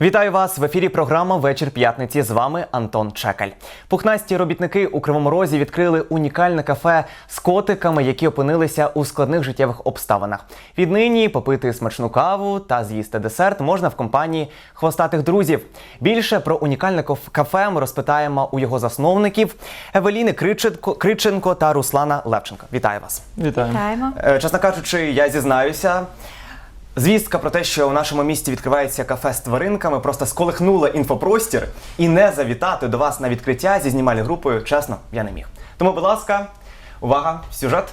Вітаю вас в ефірі. Програма Вечір п'ятниці. З вами Антон Чекаль. Пухнасті робітники у Кривому Розі відкрили унікальне кафе з котиками, які опинилися у складних життєвих обставинах. Віднині попити смачну каву та з'їсти десерт можна в компанії хвостатих друзів. Більше про унікальне кафе ми розпитаємо у його засновників Евеліни Криченко, Криченко та Руслана Левченко. Вітаю вас. Вітаємо. Вітаємо. Е, Чесно кажучи, я зізнаюся. Звістка про те, що у нашому місті відкривається кафе з тваринками, просто сколихнула інфопростір і не завітати до вас на відкриття зі знімальною групою, чесно, я не міг. Тому, будь ласка, увага, сюжет.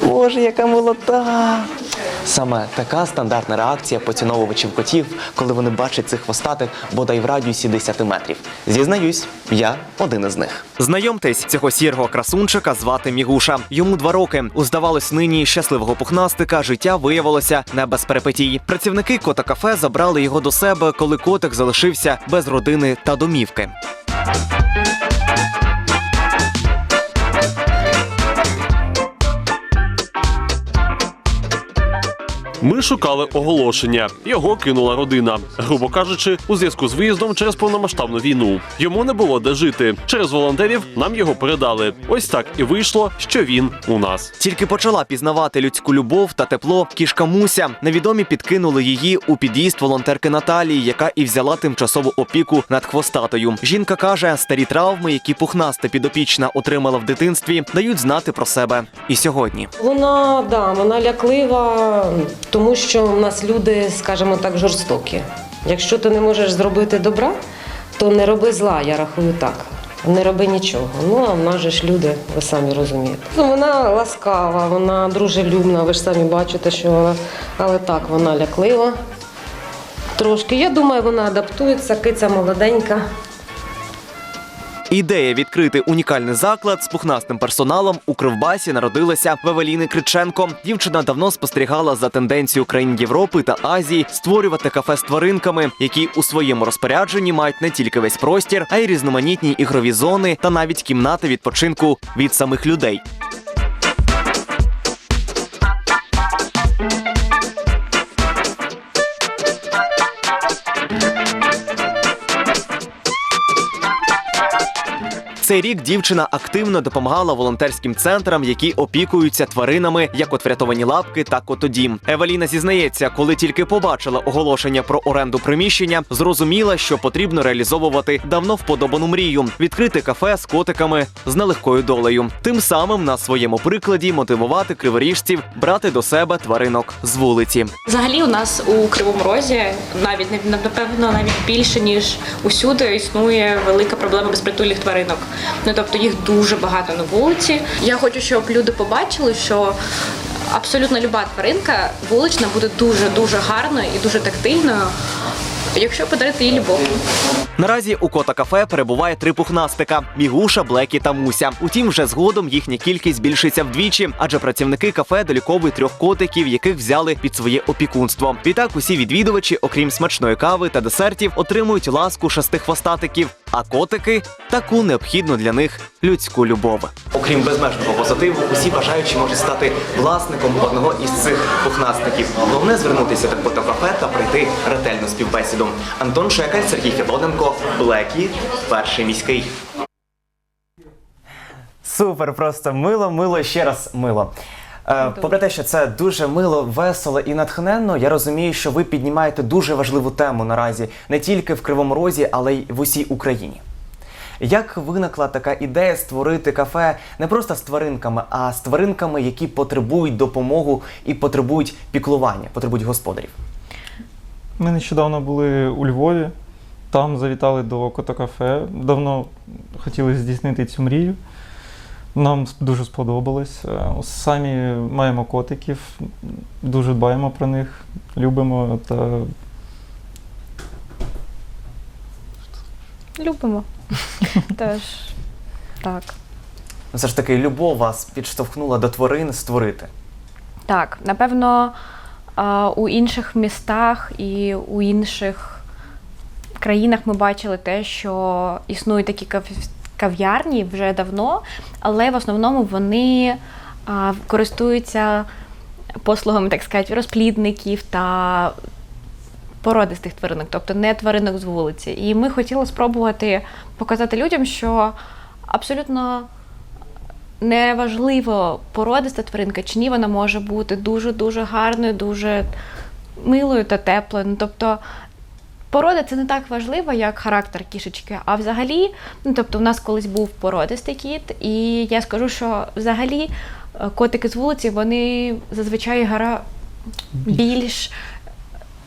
Боже, яка молода! Саме така стандартна реакція поціновувачів котів, коли вони бачать цих хвостатих бодай в радіусі 10 метрів. Зізнаюсь, я один із них. Знайомтесь, цього сірого красунчика звати Мігуша. Йому два роки. У здавалось нині щасливого пухнастика життя виявилося не без перипетій. Працівники кота кафе забрали його до себе, коли котик залишився без родини та домівки. Ми шукали оголошення. Його кинула родина. Грубо кажучи, у зв'язку з виїздом через повномасштабну війну. Йому не було де жити. Через волонтерів нам його передали. Ось так і вийшло, що він у нас. Тільки почала пізнавати людську любов та тепло кішка Муся. Невідомі підкинули її у під'їзд волонтерки Наталії, яка і взяла тимчасову опіку над хвостатою. Жінка каже, старі травми, які пухнаста підопічна отримала в дитинстві, дають знати про себе і сьогодні. Вона да, вона ляклива, тому що в нас люди, скажімо так, жорстокі. Якщо ти не можеш зробити добра, то не роби зла, я рахую так. Не роби нічого. Ну а в нас ж люди, ви самі розумієте. Ну, вона ласкава, вона дружелюбна, ви ж самі бачите, що але так, вона ляклива. Трошки. Я думаю, вона адаптується, киця молоденька. Ідея відкрити унікальний заклад з пухнастим персоналом у Кривбасі народилася в Евеліни Криченко. Дівчина давно спостерігала за тенденцією країн Європи та Азії створювати кафе з тваринками, які у своєму розпорядженні мають не тільки весь простір, а й різноманітні ігрові зони та навіть кімнати відпочинку від самих людей. Цей рік дівчина активно допомагала волонтерським центрам, які опікуються тваринами, як от врятовані лапки та котодім. Евеліна зізнається, коли тільки побачила оголошення про оренду приміщення, зрозуміла, що потрібно реалізовувати давно вподобану мрію відкрити кафе з котиками з нелегкою долею. Тим самим на своєму прикладі мотивувати криворіжців брати до себе тваринок з вулиці. Взагалі, у нас у Кривому Розі навіть напевно навіть більше ніж усюди існує велика проблема безпритульних тваринок. Ну тобто їх дуже багато на вулиці. Я хочу, щоб люди побачили, що абсолютно люба тваринка вулична буде дуже дуже гарною і дуже тактильною, якщо подарити їй любов. Наразі у кота кафе перебуває три пухнастика: Мігуша, Блекі та Муся. Утім, вже згодом їхня кількість збільшиться вдвічі, адже працівники кафе доліковують трьох котиків, яких взяли під своє опікунство. Відтак усі відвідувачі, окрім смачної кави та десертів, отримують ласку шести хвостатиків, а котики таку необхідну для них людську любов. Окрім безмежного позитиву, усі бажаючі можуть стати власником одного із цих пухнастиків. Головне звернутися до кота кафе та пройти ретельну співбесіду. Антон Шекаль, Сергій Філоненко, Блекі, перший міський. Супер, просто мило, мило, ще раз мило. Е, попри те, що це дуже мило, весело і натхненно, я розумію, що ви піднімаєте дуже важливу тему наразі не тільки в Кривому Розі, але й в усій Україні. Як виникла така ідея створити кафе не просто з тваринками, а з тваринками, які потребують допомогу і потребують піклування, потребують господарів? Ми нещодавно були у Львові, там завітали до кота-кафе. Давно хотіли здійснити цю мрію. Нам дуже сподобалось. Е, Самі маємо котиків, дуже дбаємо про них, любимо та Любимо. Теж так. Все ж таки, любов вас підштовхнула до тварин створити. Так, напевно, у інших містах і у інших країнах ми бачили те, що існують такі кав'ярні вже давно, але в основному вони а, користуються послугами, так сказати, розплідників та породистих тваринок, тобто не тваринок з вулиці. І ми хотіли спробувати показати людям, що абсолютно неважливо, породиста тваринка чи ні, вона може бути дуже-дуже гарною, дуже милою та теплою. Ну, тобто порода це не так важливо, як характер кішечки. А взагалі, ну тобто, в нас колись був породистий кіт, і я скажу, що взагалі е, котики з вулиці вони зазвичай гара більш.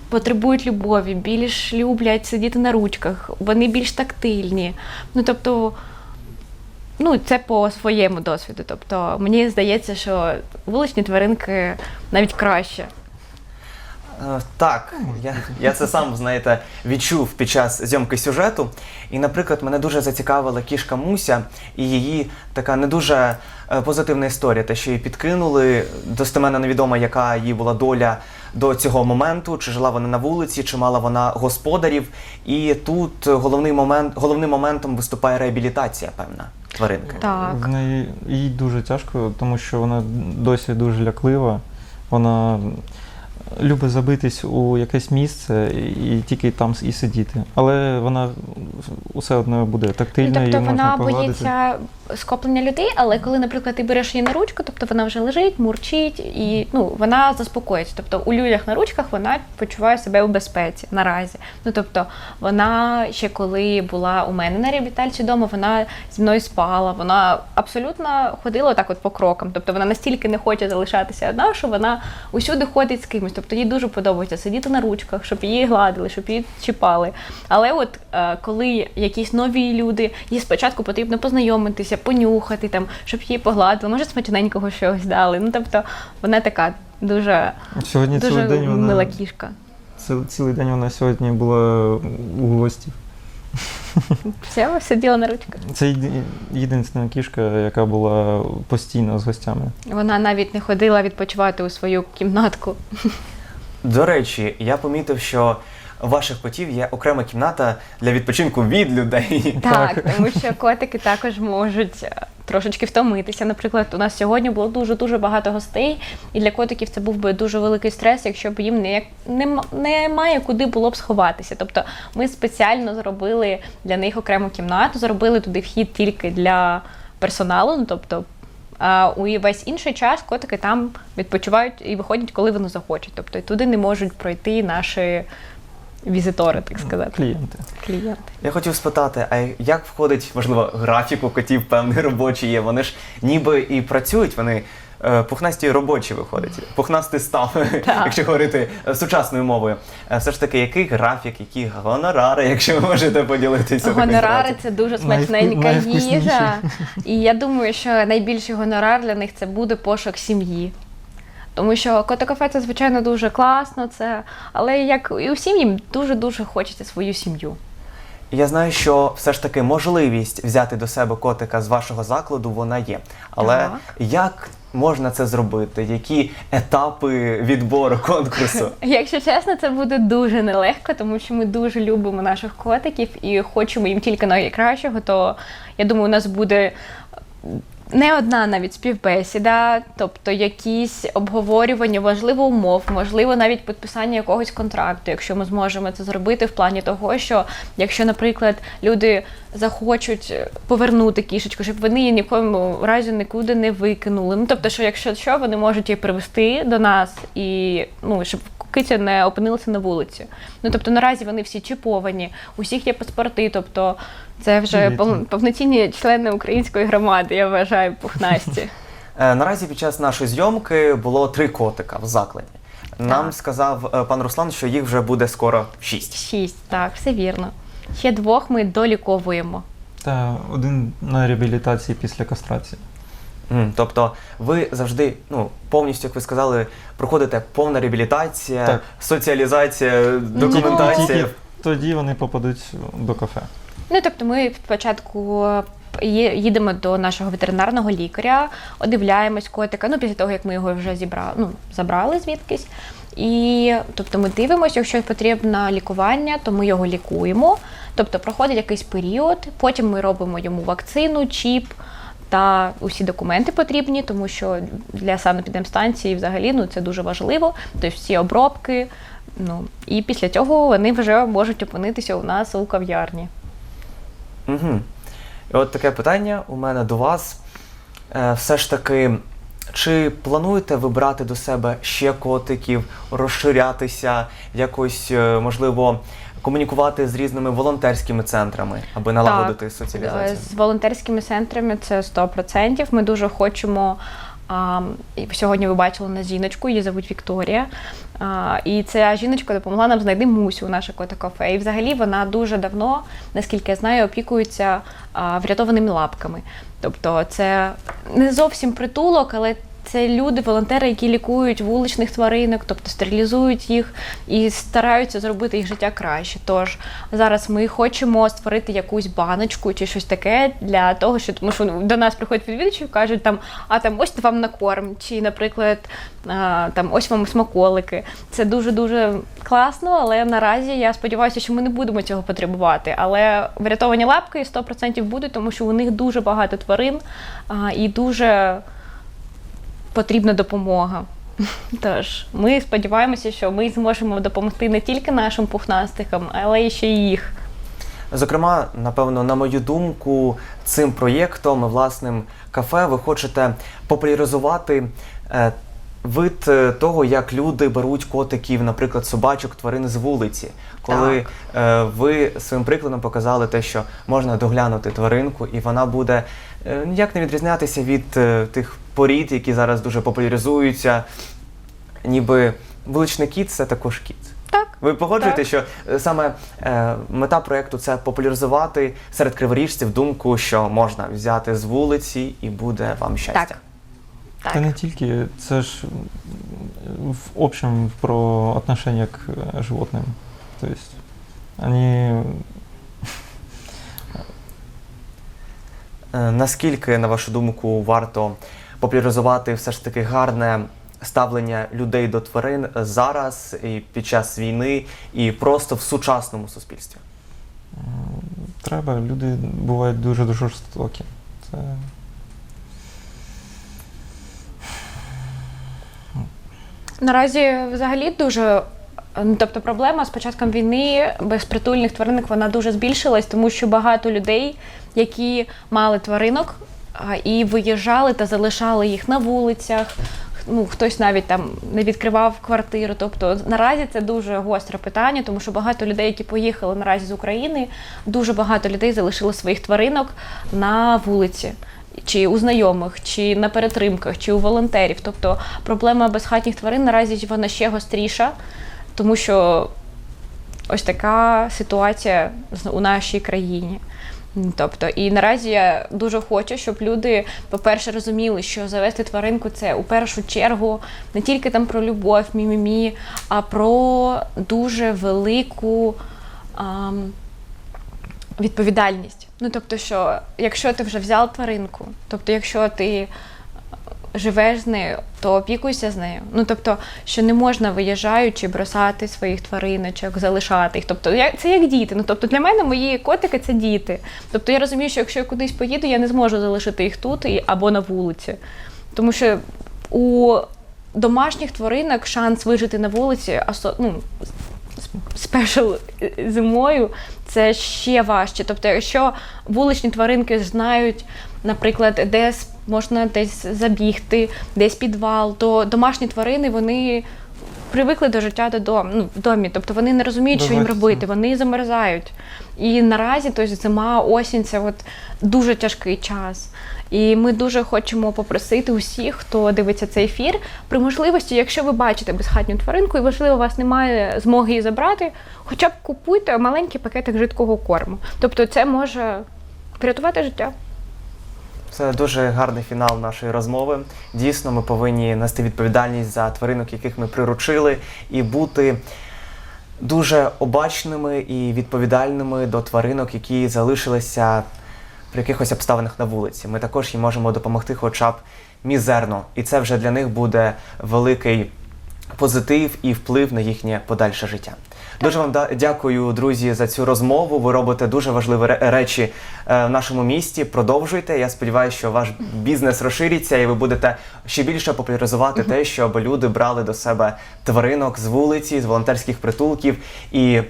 Потребують любові, більш люблять сидіти на ручках, вони більш тактильні. Ну тобто, ну це по своєму досвіду. Тобто, мені здається, що вуличні тваринки навіть краще. Е, Так, я, я це сам, знаєте, відчув під час зйомки сюжету. І, наприклад, мене дуже зацікавила кішка Муся і її така не дуже е, позитивна історія, те, що її підкинули. Достеменно невідомо, яка її була доля до цього моменту, чи жила вона на вулиці, чи мала вона господарів. І тут головний момент, головним моментом виступає реабілітація, певна тваринки. Так. В неї їй дуже тяжко, тому що вона досі дуже ляклива. Вона любить забитись у якесь місце і тільки там і сидіти. Але вона все одно буде Ну, тактильна, тобто її можна вона погладити. боїться скоплення людей, але коли, наприклад, ти береш її на ручку, тобто вона вже лежить, мурчить, і ну вона заспокоїться. Тобто у людях на ручках вона почуває себе у безпеці наразі. Ну тобто, вона ще коли була у мене на реабілітації вдома, вона зі мною спала, вона абсолютно ходила так от по крокам. Тобто вона настільки не хоче залишатися одна, що вона усюди ходить з кимось. Тобто їй дуже подобається сидіти на ручках, щоб її гладили, щоб її чіпали. Але от е, коли якісь нові люди, їй спочатку потрібно познайомитися, понюхати там, щоб її погладили, може смачненького щось дали. Ну тобто вона така дуже, Сьогодні дуже цілий день вона мила кішка. ціл- цілий день вона сьогодні була у гості. Все, сиділа на ручках. Це єдина кішка, яка була постійно з гостями. Вона навіть не ходила відпочивати у свою кімнатку. До речі, я помітив, що у ваших котів є окрема кімната для відпочинку від людей. Так, тому що котики також можуть е, трошечки втомитися. Наприклад, у нас сьогодні було дуже дуже багато гостей, і для котиків це був би дуже великий стрес, якщо б їм не, не, немає куди було б сховатися. Тобто ми спеціально зробили для них окрему кімнату, зробили туди вхід тільки для персоналу. Ну тобто. А у весь інший час котики там відпочивають і виходять, коли вони захочуть. Тобто туди не можуть пройти наші візитори, так сказати, Клієнти. клієнти. Я хотів спитати, а як входить, можливо, графік у котів певний робочий є? Вони ж ніби і працюють, вони пухнасті робочі виходять, пухнастий став, якщо говорити е, сучасною мовою. Е, Все ж таки, який графік, які гонорари, якщо ви можете поділитися? Гонорари це дуже смачненька їжа. І я думаю, що найбільший гонорар для них це буде пошук сім'ї. Тому що котокафе це, звичайно, дуже класно, це, але як і усім їм дуже-дуже хочеться свою сім'ю. Я знаю, що все ж таки можливість взяти до себе котика з вашого закладу вона є. Але Так. як можна це зробити? Які етапи відбору конкурсу? Якщо чесно, це буде дуже нелегко, тому що ми дуже любимо наших котиків і хочемо їм тільки найкращого, то я думаю, у нас буде. Не одна навіть співбесіда, тобто якісь обговорювання, можливо, умов, можливо, навіть підписання якогось контракту, якщо ми зможемо це зробити в плані того, що якщо, наприклад, люди захочуть повернути кішечку, щоб вони її ні в коєму разі нікуди не викинули. Ну тобто, що якщо що, вони можуть її привезти до нас і ну щоб киця не опинилася на вулиці. Ну тобто наразі вони всі чіповані, у всіх є паспорти, тобто це вже повноцінні члени української громади, я вважаю, пухнасті. Е, Наразі під час нашої зйомки було три котика в закладі. Нам Так. сказав е, пан Руслан, що їх вже буде скоро шість. Шість, так, все вірно. Ще двох ми доліковуємо. Та один на реабілітації після кастрації. М, Тобто ви завжди, ну повністю, як ви сказали, проходите повна реабілітація, Так. соціалізація, документація. Тільки тоді вони попадуть до кафе. Ну тобто, ми спочатку є- їдемо до нашого ветеринарного лікаря, одивляємось котика. Ну, після того як ми його вже зібрали, ну, забрали звідкись. І тобто ми дивимося, якщо потрібно лікування, то ми його лікуємо. Тобто проходить якийсь період, потім ми робимо йому вакцину, чіп та усі документи потрібні, тому що для санепідемстанції взагалі ну, це дуже важливо. Тобто всі обробки, Ну і після цього вони вже можуть опинитися у нас у кав'ярні. Угу. І от таке питання у мене до вас. Е, все ж таки, чи плануєте ви брати до себе ще котиків, розширятися, якось, е, можливо, комунікувати з різними волонтерськими центрами, аби налагодити соціалізацію? З волонтерськими центрами це 100%. Ми дуже хочемо. А, і сьогодні ви бачили на жіночку, її звуть Вікторія. А, і ця жіночка допомогла нам знайти мусю у наше кота-кафе. І взагалі вона дуже давно, наскільки я знаю, опікується а, врятованими лапками. Тобто це не зовсім притулок, але це люди, волонтери, які лікують вуличних тваринок, тобто стерилізують їх і стараються зробити їх життя краще. Тож зараз ми хочемо створити якусь баночку чи щось таке для того, що тому що до нас приходять відвідувачі і кажуть там, а там ось вам на корм, чи, наприклад, а, там ось вам смаколики. Це дуже дуже класно, але наразі я сподіваюся, що ми не будемо цього потребувати. Але врятовані лапки 100% будуть, тому що у них дуже багато тварин а, і дуже потрібна допомога. Тож ми сподіваємося, що ми зможемо допомогти не тільки нашим пухнастикам, але й ще й їх. Зокрема, напевно, на мою думку, цим проєктом, власним кафе, ви хочете популяризувати е, вид е, того, як люди беруть котиків, наприклад, собачок, тварин з вулиці. Коли е, ви своїм прикладом показали те, що можна доглянути тваринку, і вона буде ніяк не відрізнятися від тих порід, які зараз дуже популяризуються. Ніби вуличний кіт це також кіт. Так. Ви погоджуєте, Так. що е, саме е, мета проєкту це популяризувати серед криворіжців думку, що можна взяти з вулиці і буде вам щастя. Так. Та не тільки, це ж в общем про отношение к э, животным. То есть они Е, Наскільки, на вашу думку, варто популяризувати все ж таки гарне ставлення людей до тварин зараз і під час війни, і просто в сучасному суспільстві? треба, люди бувають дуже дуже жорстокі. Це Наразі взагалі дуже. ну, Тобто проблема з початком війни безпритульних тваринок вона дуже збільшилась, тому що багато людей, які мали тваринок і виїжджали та залишали їх на вулицях. Ну, хтось навіть там не відкривав квартиру. Тобто наразі це дуже гостре питання, тому що багато людей, які поїхали наразі з України, дуже багато людей залишили своїх тваринок на вулиці. Чи у знайомих, чи на перетримках, чи у волонтерів. Тобто проблема безхатніх тварин наразі вона ще гостріша, тому що ось така ситуація у нашій країні. Тобто, і наразі я дуже хочу, щоб люди, по-перше, розуміли, що завести тваринку це у першу чергу не тільки там про любов, мімімі, а про дуже велику ам, відповідальність. Ну тобто, що якщо ти вже взяв тваринку, тобто, якщо ти живеш з нею, то опікуйся з нею. Ну тобто, що не можна виїжджаючи бросати своїх твариночок, залишати їх. Тобто, я- це як діти. Ну тобто для мене мої котики це діти. Тобто я розумію, що якщо я кудись поїду, я не зможу залишити їх тут і- або на вулиці. Тому що у домашніх тваринок шанс вижити на вулиці, осо- ну, спешл зимою, це ще важче. Тобто, якщо вуличні тваринки знають, наприклад, де можна десь забігти, десь підвал, то домашні тварини вони. Привикли до життя додому, ну, в домі, тобто вони не розуміють, що їм робити, вони замерзають. І наразі тобто, зима, осінь це от дуже тяжкий час. І ми дуже хочемо попросити усіх, хто дивиться цей ефір, при можливості, якщо ви бачите безхатню тваринку, і можливо, у вас немає змоги її забрати, хоча б купуйте маленький пакетик жидкого корму. Тобто, це може врятувати життя. Це дуже гарний фінал нашої розмови. Дійсно, ми повинні нести відповідальність за тваринок, яких ми приручили, і бути дуже обачними і відповідальними до тваринок, які залишилися при якихось обставинах на вулиці. Ми також їм можемо допомогти, хоча б мізерно. І це вже для них буде великий позитив і вплив на їхнє подальше життя. Дуже вам дякую, друзі, за цю розмову. Ви робите дуже важливі речі е, в нашому місті. Продовжуйте. Я сподіваюся, що ваш бізнес розшириться і ви будете ще більше популяризувати те, щоб люди брали до себе тваринок з вулиці, з волонтерських притулків, і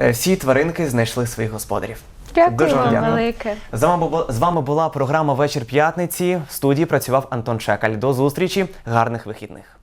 е, всі тваринки знайшли своїх господарів. Дякую Дуже вам дякую. велике. З вами, з вами була програма Вечір п'ятниці. В студії працював Антон Чекаль. До зустрічі, гарних вихідних.